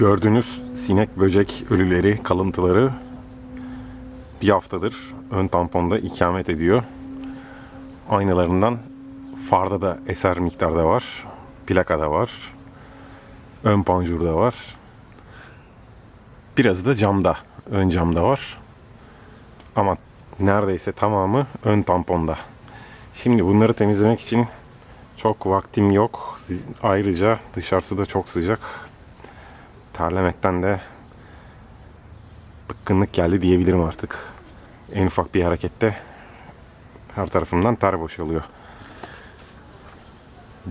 Gördüğünüz sinek böcek ölüleri, kalıntıları bir haftadır ön tamponda ikamet ediyor. Aynalarından farda da eser miktarda var. Plakada var. Ön panjurda var. Birazı da camda. Ön camda var. Ama neredeyse tamamı ön tamponda. Şimdi bunları temizlemek için çok vaktim yok. Ayrıca dışarısı da çok sıcak. Terlemekten de bıkkınlık geldi diyebilirim artık. En ufak bir harekette her tarafımdan ter boşalıyor.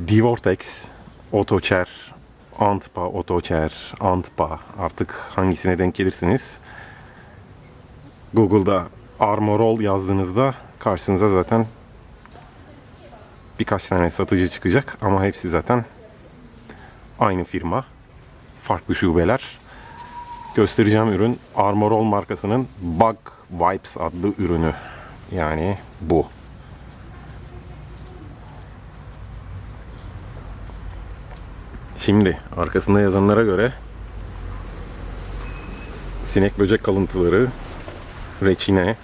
Divortex, Otoçer, Antpa, Otoçer, Antpa artık hangisine denk gelirsiniz. Google'da Armorol yazdığınızda karşınıza zaten birkaç tane satıcı çıkacak ama hepsi zaten aynı firma. Farklı şubeler. Göstereceğim ürün Armorol markasının Bug Wipes adlı ürünü. Yani bu. Şimdi arkasında yazanlara göre sinek böcek kalıntıları, reçine,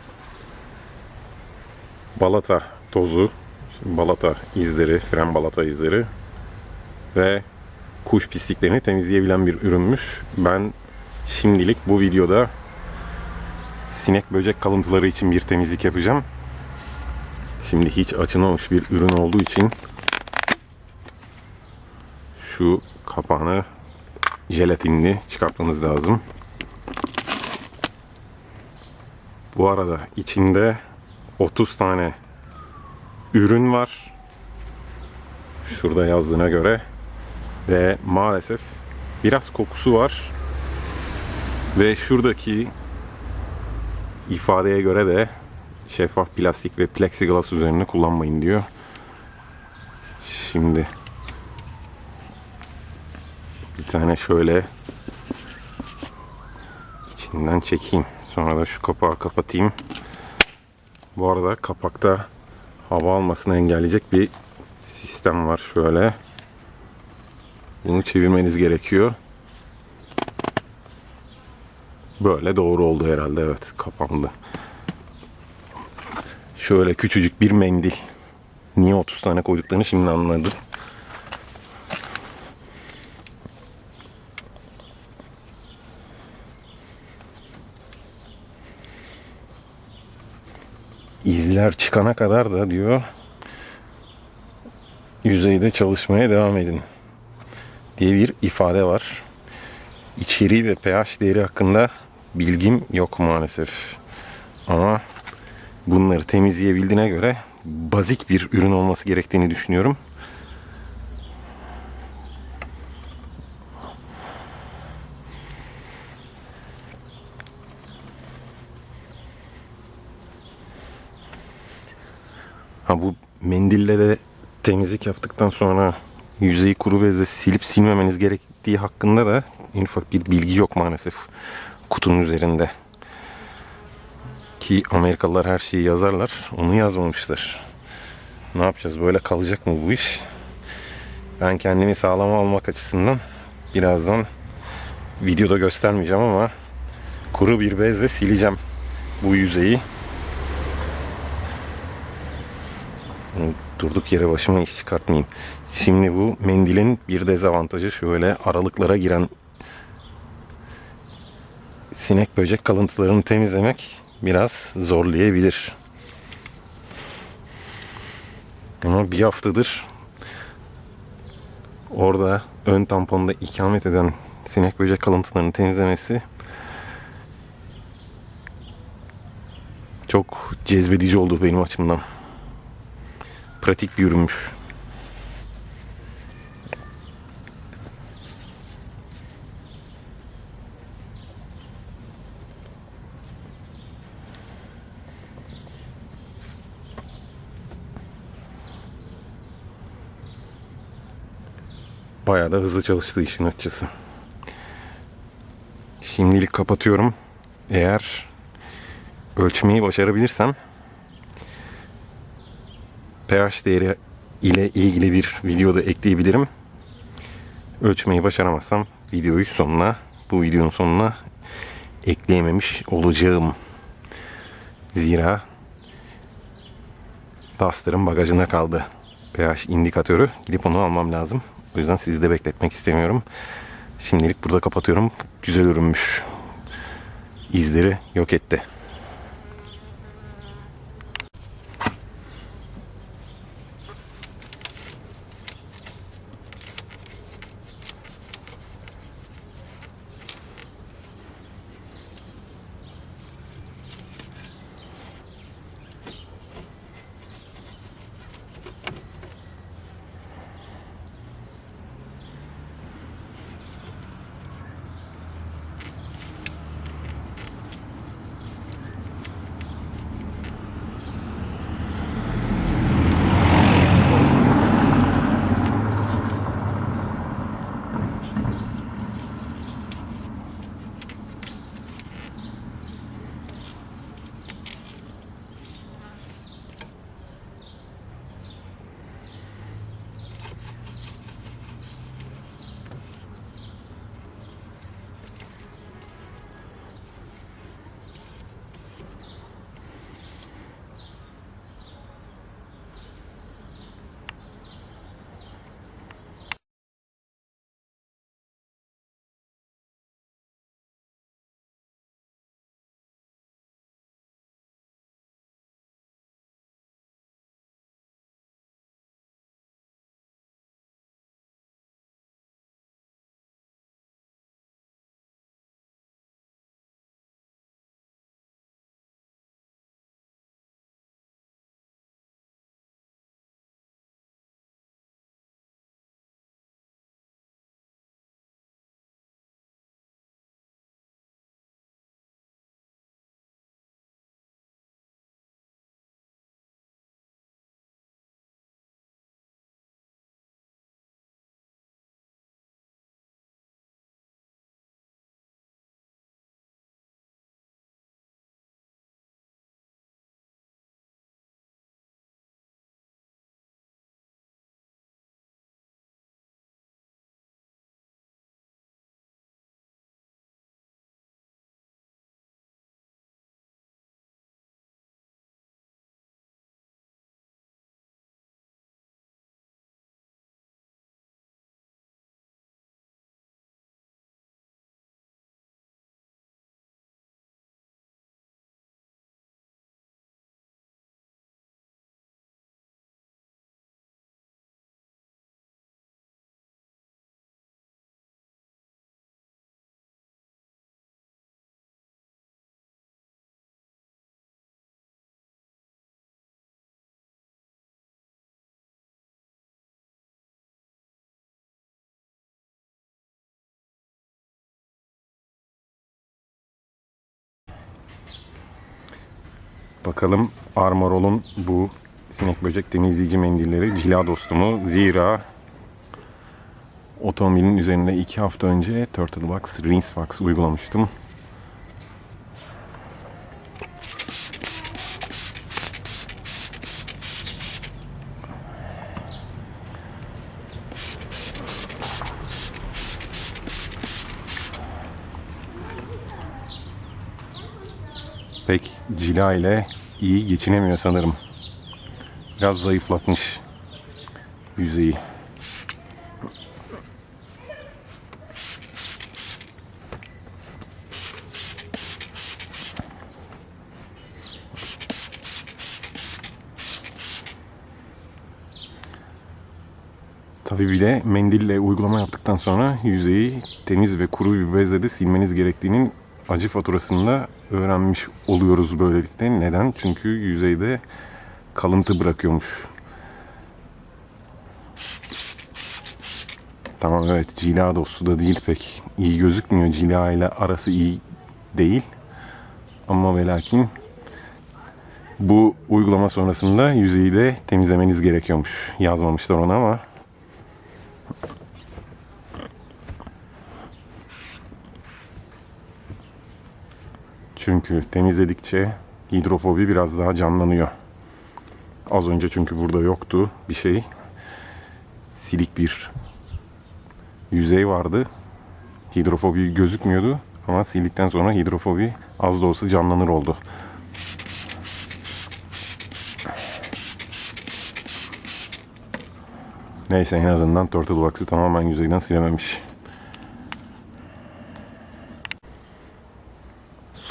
balata tozu, balata izleri, fren balata izleri ve kuş pisliklerini temizleyebilen bir ürünmüş. Ben şimdilik bu videoda sinek böcek kalıntıları için bir temizlik yapacağım. Şimdi hiç açılmamış bir ürün olduğu için şu kapağını jelatinli çıkartmanız lazım. Bu arada içinde 30 tane ürün var. Şurada yazdığına göre ve maalesef biraz kokusu var. Ve şuradaki ifadeye göre de şeffaf plastik ve plexiglas üzerine kullanmayın diyor. Şimdi bir tane şöyle içinden çekeyim. Sonra da şu kapağı kapatayım. Bu arada kapakta hava almasını engelleyecek bir sistem var şöyle. Bunu çevirmeniz gerekiyor. Böyle doğru oldu herhalde evet kapandı. Şöyle küçücük bir mendil. Niye 30 tane koyduklarını şimdi anladım. İzler çıkana kadar da diyor yüzeyde çalışmaya devam edin diye bir ifade var. İçeriği ve pH değeri hakkında bilgim yok maalesef. Ama bunları temizleyebildiğine göre bazik bir ürün olması gerektiğini düşünüyorum. Ha bu mendille de temizlik yaptıktan sonra yüzeyi kuru bezle silip silmemeniz gerektiği hakkında da en ufak bir bilgi yok maalesef kutunun üzerinde. Ki Amerikalılar her şeyi yazarlar. Onu yazmamışlar. Ne yapacağız? Böyle kalacak mı bu iş? Ben kendimi sağlama almak açısından birazdan videoda göstermeyeceğim ama kuru bir bezle sileceğim bu yüzeyi. Durduk yere başıma iş çıkartmayayım. Şimdi bu mendilin bir dezavantajı şöyle aralıklara giren sinek böcek kalıntılarını temizlemek biraz zorlayabilir. Ama bir haftadır orada ön tamponda ikamet eden sinek böcek kalıntılarını temizlemesi çok cezbedici oldu benim açımdan. Pratik bir ürünmüş. Bayağı da hızlı çalıştı işin açıkçası. Şimdilik kapatıyorum. Eğer ölçmeyi başarabilirsem pH değeri ile ilgili bir videoda ekleyebilirim. Ölçmeyi başaramazsam videoyu sonuna bu videonun sonuna ekleyememiş olacağım. Zira Duster'ın bagajında kaldı. pH indikatörü. Gidip onu almam lazım. O yüzden sizi de bekletmek istemiyorum. Şimdilik burada kapatıyorum. Güzel ürünmüş. İzleri yok etti. Bakalım Armorol'un bu sinek böcek temizleyici mendilleri cila dostumu. Zira otomobilin üzerinde iki hafta önce Turtle Wax Rinse Wax uygulamıştım. pek cila ile iyi geçinemiyor sanırım. Biraz zayıflatmış yüzeyi. Tabii bir de mendille uygulama yaptıktan sonra yüzeyi temiz ve kuru bir bezle de silmeniz gerektiğinin acı faturasını da öğrenmiş oluyoruz böylelikle. Neden? Çünkü yüzeyde kalıntı bırakıyormuş. Tamam evet cila dostu da değil pek. iyi gözükmüyor. Cila ile arası iyi değil. Ama ve lakin bu uygulama sonrasında yüzeyi de temizlemeniz gerekiyormuş. Yazmamışlar ona ama Çünkü temizledikçe hidrofobi biraz daha canlanıyor. Az önce çünkü burada yoktu bir şey. Silik bir yüzey vardı. hidrofobi gözükmüyordu. Ama sildikten sonra hidrofobi az da olsa canlanır oldu. Neyse en azından Turtle Box'ı tamamen yüzeyden silememiş.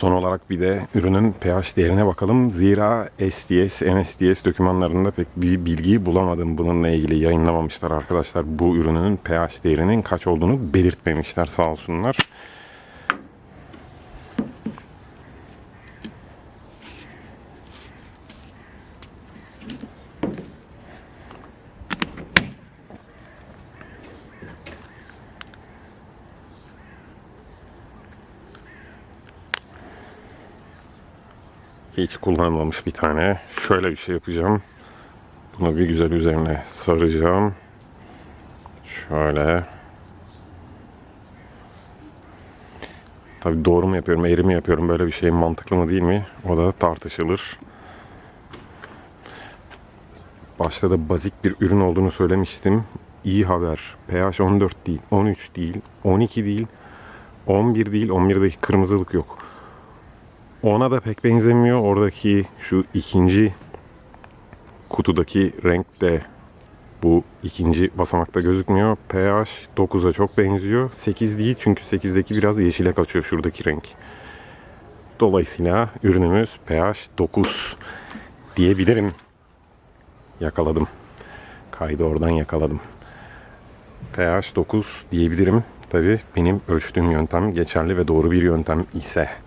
Son olarak bir de ürünün pH değerine bakalım. Zira STS, NSTS dokümanlarında pek bir bilgi bulamadım. Bununla ilgili yayınlamamışlar arkadaşlar. Bu ürünün pH değerinin kaç olduğunu belirtmemişler sağ olsunlar. Hiç kullanılmamış bir tane. Şöyle bir şey yapacağım. Bunu bir güzel üzerine saracağım. Şöyle. Tabii doğru mu yapıyorum, eğri mi yapıyorum böyle bir şey mantıklı mı değil mi? O da tartışılır. Başta da bazik bir ürün olduğunu söylemiştim. İyi haber. pH 14 değil, 13 değil, 12 değil, 11 değil, 11'deki kırmızılık yok. Ona da pek benzemiyor. Oradaki şu ikinci kutudaki renk de bu ikinci basamakta gözükmüyor. pH 9'a çok benziyor. 8 değil çünkü 8'deki biraz yeşile kaçıyor şuradaki renk. Dolayısıyla ürünümüz pH 9 diyebilirim. Yakaladım. Kaydı oradan yakaladım. pH 9 diyebilirim. Tabi benim ölçtüğüm yöntem geçerli ve doğru bir yöntem ise.